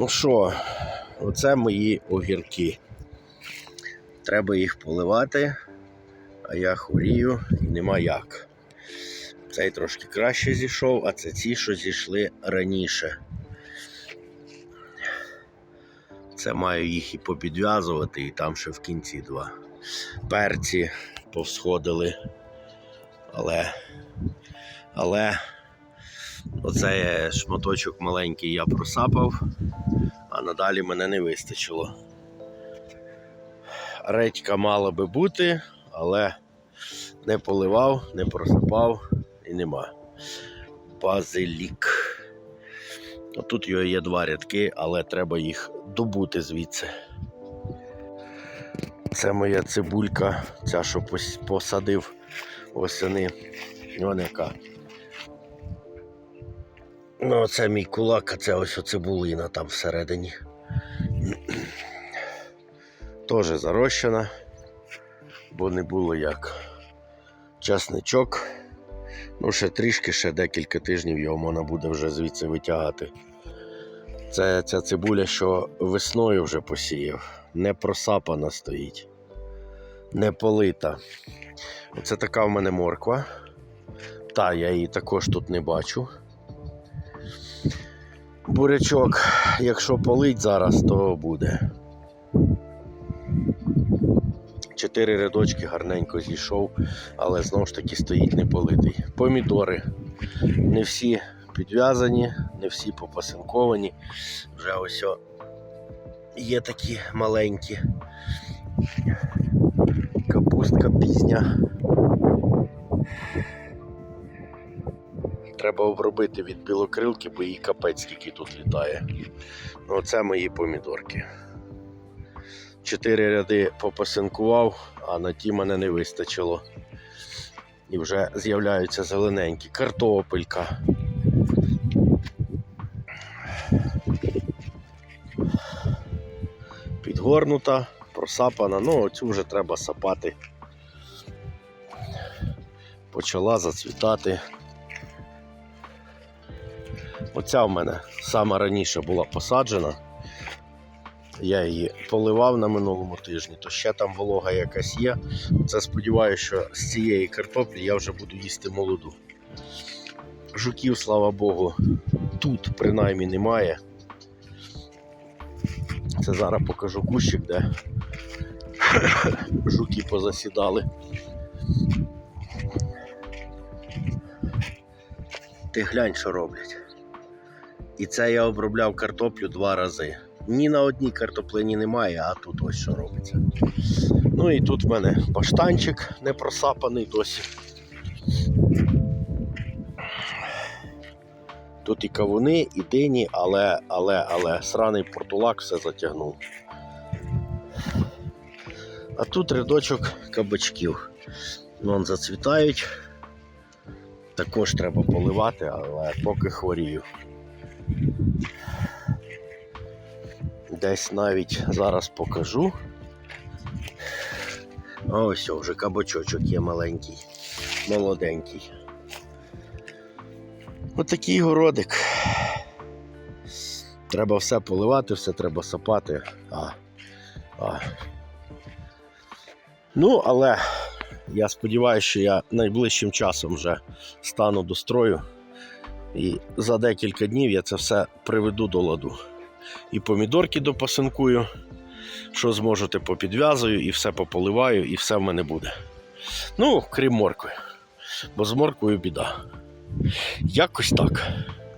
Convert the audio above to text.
Ну що, оце мої огірки. Треба їх поливати, а я хворію і нема як. Цей трошки краще зійшов, а це ті, що зійшли раніше. Це маю їх і попідв'язувати, і там ще в кінці два. Перці повсходили. Але, але оцей шматочок маленький я просапав, а надалі мене не вистачило. Редька мала би бути, але не поливав, не просипав і нема. Базилік. Тут його є два рядки, але треба їх добути звідси. Це моя цибулька, ця, що посадив восени. Вона яка. Ну, це мій кулак, а це ось цибулина там всередині. Теж зарощена, бо не було як. Часничок. Ну, ще трішки, ще декілька тижнів його можна буде вже звідси витягати. Це ця цибуля, що весною вже посіяв, не просапана стоїть, не полита. Оце така в мене морква. Та, я її також тут не бачу. Бурячок, якщо полить зараз, то буде. Чотири рядочки гарненько зійшов, але знову ж таки стоїть неполитий. Помідори. Не всі підв'язані, не всі попасинковані. Вже ось о, є такі маленькі. Капустка пізня. Треба обробити від білокрилки, бо їй капець скільки тут літає. Ну, Оце мої помідорки. Чотири ряди попасинкував, а на ті мене не вистачило. І вже з'являються зелененькі. Картопелька. Підгорнута, просапана, ну оцю вже треба сапати. Почала зацвітати. Оця в мене сама раніше була посаджена. Я її поливав на минулому тижні, то ще там волога якась є. Це сподіваюся, що з цієї картоплі я вже буду їсти молоду. Жуків, слава Богу, тут принаймні немає. Це зараз покажу кущик, де жуки позасідали. Ти глянь, що роблять. І це я обробляв картоплю два рази. Ні на одній картоплині немає, а тут ось що робиться. Ну і тут в мене баштанчик не просапаний досі. Тут і кавуни, і дині, але, але, але сраний портулак все затягнув. А тут рядочок кабачків. Вон зацвітають. Також треба поливати, але поки хворію. Десь навіть зараз покажу. Ось вже кабачочок є маленький, молоденький. Отакий городик. Треба все поливати, все треба сапати. А, а. Ну, але я сподіваюся, що я найближчим часом вже стану до строю. І за декілька днів я це все приведу до ладу. І помідорки допасинкую, що зможете, попідв'язую, і все пополиваю, і все в мене буде. Ну, крім моркви. Бо з морквою біда. Якось так.